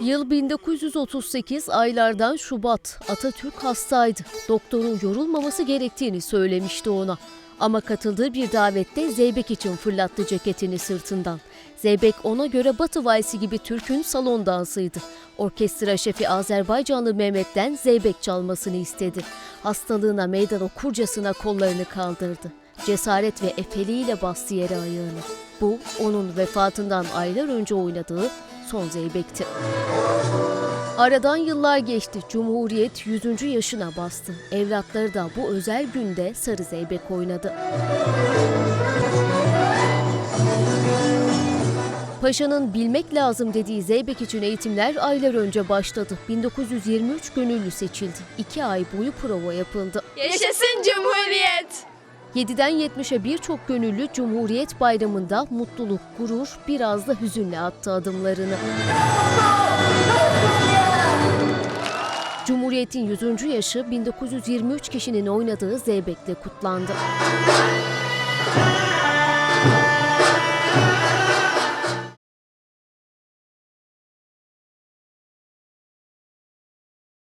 Yıl 1938 aylardan Şubat. Atatürk hastaydı. Doktorun yorulmaması gerektiğini söylemişti ona. Ama katıldığı bir davette Zeybek için fırlattı ceketini sırtından. Zeybek ona göre Batı valsi gibi Türk'ün salon dansıydı. Orkestra şefi Azerbaycanlı Mehmet'ten Zeybek çalmasını istedi. Hastalığına meydan okurcasına kollarını kaldırdı. Cesaret ve efeliğiyle bastı yere ayağını. Bu onun vefatından aylar önce oynadığı son Zeybek'ti. Aradan yıllar geçti. Cumhuriyet 100. yaşına bastı. Evlatları da bu özel günde Sarı Zeybek oynadı. Paşa'nın bilmek lazım dediği Zeybek için eğitimler aylar önce başladı. 1923 gönüllü seçildi. İki ay boyu prova yapıldı. Yaşasın Cumhuriyet! 7'den 70'e birçok gönüllü Cumhuriyet Bayramı'nda mutluluk, gurur, biraz da hüzünle attı adımlarını. Cumhuriyet'in 100. yaşı 1923 kişinin oynadığı Zeybek'le kutlandı.